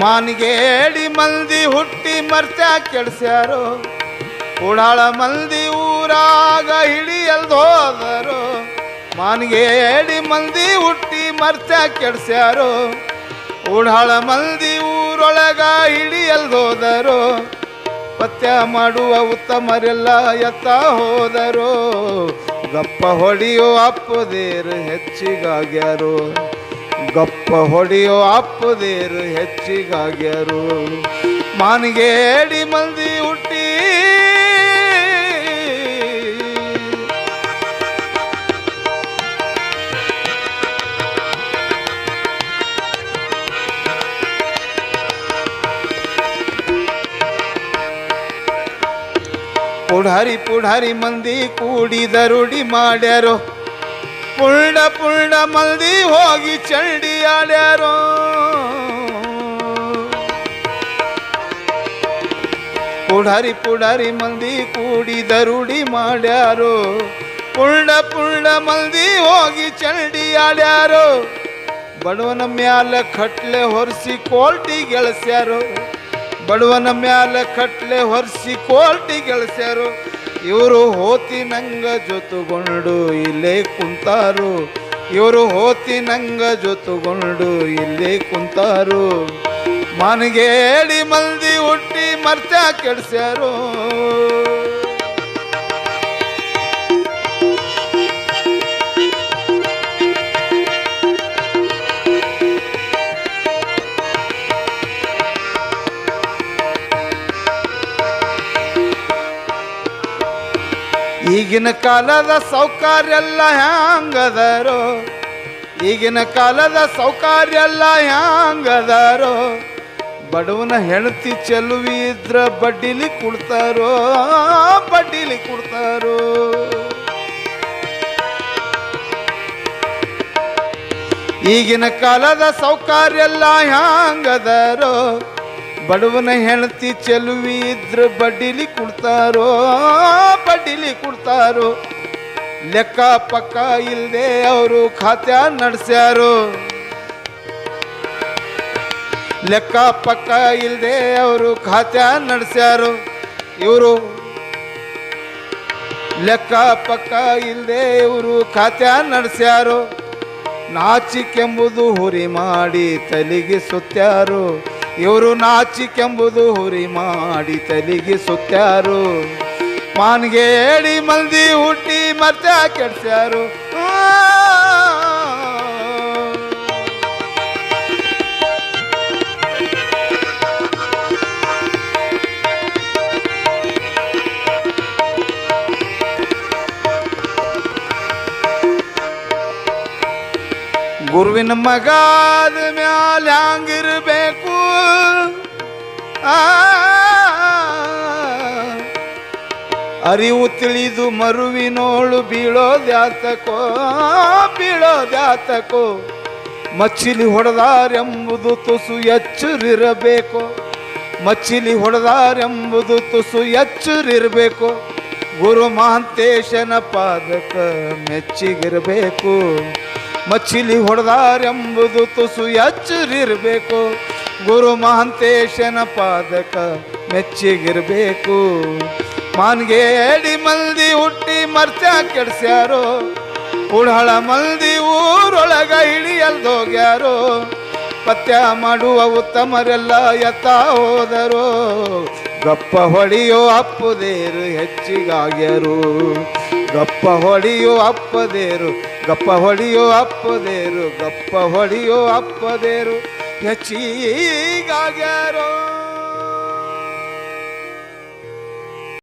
ಮಾನಿಗೇಡಿ ಮಂದಿ ಹುಟ್ಟಿ ಮರ್ತ್ಯ ಕೆಡ್ಸ್ಯಾರೋ. ಉಡಾಳ ಮಂದಿ ಊರಾಗ ಹಿಡಿಯಲ್ದೋದರು. ಹೇಳಿ ಮಂದಿ ಹುಟ್ಟಿ ಮರ್ತ್ಯ ಕೆಡ್ಸ್ಯಾರೋ. ಉಡಾಳ ಮಂದಿ ಊರೊಳಗ ಹಿಡಿಯಲ್ದೋದರು. ಪತ್ಯ ಮಾಡುವ ಉತ್ತಮರೆಲ್ಲ ಎತ್ತ ಹೋದರು. ಗಪ್ಪ ಹೊಡಿಯೋ ಅಪ್ಪದೇರು ಹೆಚ್ಚಿಗಾಗ್ಯಾರು. ಗಪ್ಪ ಹೊಡಿಯೋ ಅಪ್ಪದೇರು ಹೆಚ್ಚಿಗಾಗ್ಯಾರು. ಮಾನಿಗೇಡಿ ಮಂದಿ ಹುಟ್ಟಿ. ಪುಢಾರಿ ಪುಢಾರಿ ಮಂದಿ ಕೂಡಿದರುಡಿ ಮಾಡ್ಯಾರೋ. ಪುಳ್ಳ ಪುಳ್ಳ ಮಲ್ದಿ ಹೋಗಿ ಚಂಡಿ ಆಡ್ಯಾರೋ. ಪುಡಾರಿ ಪುಡಾರಿ ಮಂದಿ ಕೂಡಿ ದರುಡಿ ಮಾಡ್ಯಾರೋ. ಪುಳ್ಳ ಪುಳ್ಳ ಮಂದಿ ಹೋಗಿ ಚಂಡಿ ಆಡ್ಯಾರೋ. ಬಡವನ ಮ್ಯಾಲ ಕಟ್ಲೆ ಹೊರಿಸಿ ಕೋಲ್ಟಿ ಗೆಳಸ್ಯಾರೋ. ಬಡವನ ಮ್ಯಾಲ ಕಟ್ಲೆ ಹೊರಿಸಿ ಕೋಲ್ಟಿ ಗೆಳಸ್ಯಾರು. ಇವರು ಹೋತಿ ನಂಗ ಜೊತುಗೊಂಡು ಇಲ್ಲೇ ಕುಂತಾರು. ಇವರು ಹೋತಿ ನಂಗ ಜೊತುಗೊಂಡು ಇಲ್ಲೇ ಕುಂತಾರು. ಮನಗೇಡಿ ಮಂದಿ ಹುಟ್ಟಿ ಮರ್ತ್ಯ ಕೆಡ್ಸ್ಯಾರು. ಈಗಿನ ಕಾಲದ ಸೌಕರ್ಯ ಎಲ್ಲ ಹ್ಯಾಂಗದಾರೋ? ಈಗಿನ ಕಾಲದ ಸೌಕರ್ಯ ಎಲ್ಲ ಹ್ಯಾಂಗದಾರೋ? ಬಡವನ ಹೆಣತಿ ಚೆಲುವಿ ಇದ್ರ ಬಡ್ಡಿಲಿ ಕೊಡ್ತಾರೋ? ಬಡ್ಡಿಲಿ ಕೊಡ್ತಾರೋ? ಈಗಿನ ಕಾಲದ ಸೌಕರ್ಯ ಎಲ್ಲ ಹ್ಯಾಂಗದಾರೋ? ಬಡವನ ಹೆಣತಿ ಚೆಲುವಿ ಇದ್ರ ಬಡ್ಡಿಲಿ ಕೊಡ್ತಾರೋ ಬಡ್ಡಿಲಿ ಕೊಡ್ತಾರೋ. ಲೆಕ್ಕ ಪಕ್ಕ ಇಲ್ಲದೆ ಅವರು ಖಾತೆ ನಡೆಸ್ಯಾರು. ಲೆಕ್ಕ ಪಕ್ಕ ಇಲ್ಲದೆ ಅವರು ಖಾತೆ ನಡೆಸ್ಯಾರು. ಇವರು ಲೆಕ್ಕ ಪಕ್ಕ ಇಲ್ಲದೆ ಇವರು ಖಾತೆ ನಡೆಸ್ಯಾರು. ನಾಚಿಕೆಂಬುದು ಹುರಿ ಮಾಡಿ ತಲೆಗೆ ಸುತ್ಯಾರು. ಇವರು ನಾಚಿಕೆಂಬುದು ಹುರಿ ಮಾಡಿ ತಲೆಗೆ ಸುತ್ತಾರು. ಮಾನ್ಗೆ ಹೇಳಿ ಮಂದಿ ಹುಟ್ಟಿ ಮತ್ತೆ ಕೆಡ್ಸ್ಯಾರು. ಗುರುವಿನ ಮಗಾದ ಮ್ಯಾಲ ಹ್ಯಾಂಗಿರ್ಬೇಕು? ಅರಿವು ತಿಳಿದು ಮರುವಿನೋಳು ಬೀಳೋದ್ಯಾತಕೋ ಬೀಳೋದ್ಯಾತಕೋ? ಮಚ್ಚಿಲಿ ಹೊಡೆದಾರೆಂಬುದು ತುಸು ಎಚ್ಚರಿರಬೇಕು. ಮಚ್ಚಿಲಿ ಹೊಡೆದಾರೆಂಬುದು ತುಸು ಎಚ್ಚರಿರಬೇಕು. ಗುರು ಮಹಾಂತೇಶನ ಪಾದಕ ಮೆಚ್ಚಿಗಿರಬೇಕು. ಮಚ್ಚಿಲಿ ಹೊಡೆದಾರೆಂಬುದು ತುಸು ಎಚ್ಚರಿರಬೇಕು. ಗುರು ಮಹಂತೇಶನ ಪಾದಕ ಮೆಚ್ಚಿಗಿರಬೇಕು. ಮಾನ್ಗೆ ಎಡಿ ಮಂದಿ ಹುಟ್ಟಿ ಮರ್ತ್ಯ ಕೆಡ್ಸ್ಯಾರೋ. ಉಳಹಳ ಮಂದಿ ಊರೊಳಗ ಹಿಡಿಯಲ್ದೋಗ್ಯಾರೋ ಪತ್ಯ ಮಾಡುವ ಉತ್ತಮರೆಲ್ಲ ಎತ್ತ ಹೋದರು. ಗಪ್ಪ ಹೊಡಿಯೋ ಅಪ್ಪದೇರು ಹೆಚ್ಚಿಗಾಗ್ಯರು. ಗಪ್ಪ ಹೊಡಿಯೋ ಅಪ್ಪದೇರು ಗಪ್ಪ ಹೊಡಿಯೋ ಅಪ್ಪದೇರು ಗಪ್ಪ ಹೊಡಿಯೋ ಅಪ್ಪದೇರು ಹೆಚ್ಚಿಗಾಗ್ಯಾರೋ